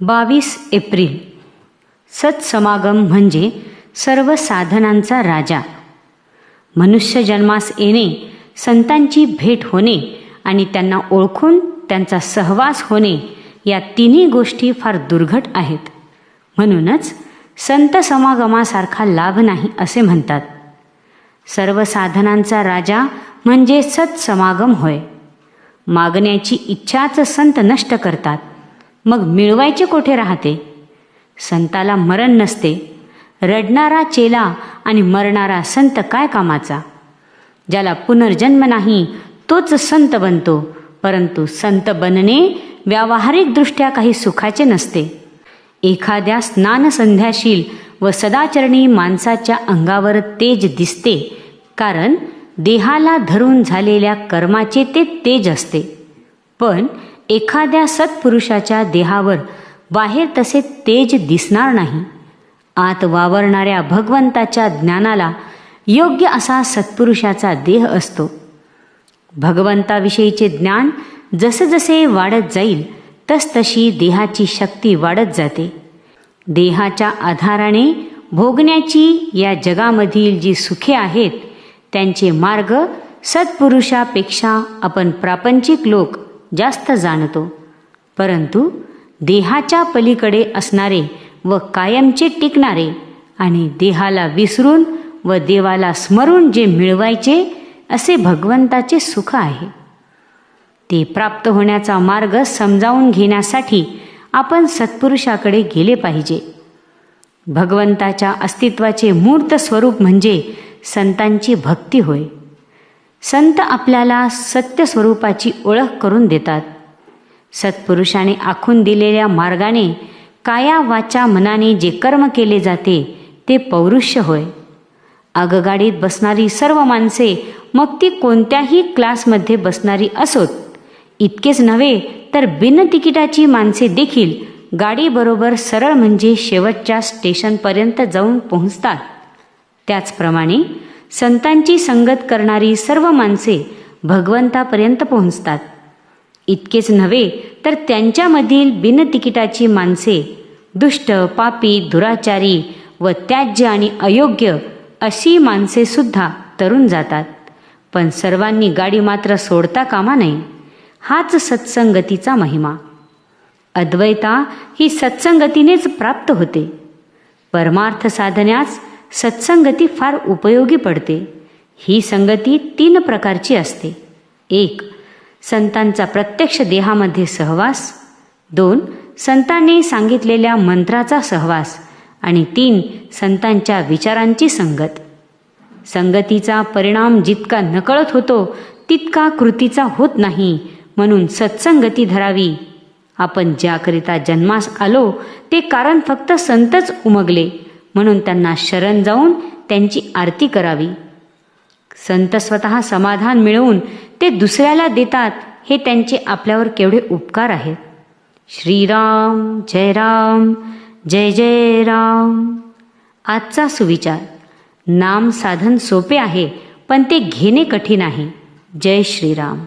बावीस एप्रिल. सत्समागम म्हणजे सर्व साधनांचा राजा. मनुष्य जन्मास येणे संतांची भेट होणे आणि त्यांना ओळखून त्यांचा सहवास होणे या तिन्ही गोष्टी फार दुर्घट आहेत. म्हणूनच संत समागमासारखा लाभ नाही असे म्हणतात. सर्व साधनांचा राजा म्हणजे सत्समागम होय. मागण्याची इच्छाच संत नष्ट करतात. मग मिळवायचे कोठे राहते? संताला मरण नसते. रडणारा चेला आणि मरणारा संत काय कामाचा? ज्याला पुनर्जन्म नाही तोच संत बनतो. परंतु संत बनणे व्यावहारिकदृष्ट्या काही सुखाचे नसते. एखाद्या स्नानसंध्याशील व सदाचरणी माणसाच्या अंगावर तेज दिसते. कारण देहाला धरून झालेल्या कर्माचे ते तेज असते. पण एखाद्या सत्पुरुषाच्या देहावर बाहेर तसे तेज दिसणार नाही. आत वावरणाऱ्या भगवंताच्या ज्ञानाला योग्य असा सत्पुरुषाचा देह असतो. भगवंताविषयीचे ज्ञान जसजसे वाढत जाईल तसतशी देहाची शक्ती वाढत जाते. देहाच्या आधाराने भोगण्याची या जगामधील जी सुखे आहेत त्यांचे मार्ग सत्पुरुषापेक्षा आपण प्रापंचिक लोक जास्त जाणतो. परंतु देहाच्या पलीकडे असणारे व कायमचे टिकणारे आणि देहाला विसरून व देवाला स्मरून जे मिळवायचे असे भगवंताचे सुख आहे. ते प्राप्त होण्याचा मार्ग समजावून घेण्यासाठी आपण सत्पुरुषाकडे गेले पाहिजे. भगवंताच्या अस्तित्वाचे मूर्त स्वरूप म्हणजे संतांची भक्ती होय. संत आपल्याला सत्य स्वरूपाची ओळख करून देतात. सत्पुरुषाने आखून दिलेल्या मार्गाने काया वाचा मनाने जे कर्म केले जाते ते पौरुष्य होय. आगगाडीत बसणारी सर्व माणसे मग ती कोणत्याही क्लासमध्ये बसणारी असोत. इतकेच नव्हे तर बिन तिकिटाची माणसे देखील गाडीबरोबर सरळ म्हणजे शेवटच्या स्टेशनपर्यंत जाऊन पोहोचतात. त्याचप्रमाणे संतांची संगत करणारी सर्व माणसे भगवंतापर्यंत पोहोचतात. इतकेच नव्हे तर त्यांच्यामधील बिनतिकिटाची माणसे दुष्ट पापी दुराचारी व त्याज्य आणि अयोग्य अशी माणसेसुद्धा तरुण जातात. पण सर्वांनी गाडी मात्र सोडता कामा नये. हाच सत्संगतीचा महिमा. अद्वैता ही सत्संगतीनेच प्राप्त होते. परमार्थ साधण्यास सत्संगती फार उपयोगी पडते. ही संगती तीन प्रकारची असते. एक संतांचा प्रत्यक्ष देहामध्ये सहवास. दोन संतांनी सांगितलेल्या मंत्राचा सहवास. आणि तीन संतांच्या विचारांची संगत. संगतीचा परिणाम जितका नकळत होतो तितका कृतीचा होत नाही. म्हणून सत्संगती धरावी. आपण ज्याकरिता जन्मास आलो ते कारण फक्त संतच उमगले. म्हणून त्यांना शरण जाऊन त्यांची आरती करावी. संत स्वतः समाधान मिळवून ते दुसऱ्याला देतात हे त्यांचे आपल्यावर केवढे उपकार आहेत. श्रीराम जय राम जय जय राम. आजचा सुविचार. नाम साधन सोपे आहे पण ते घेणे कठीण आहे. जय श्रीराम.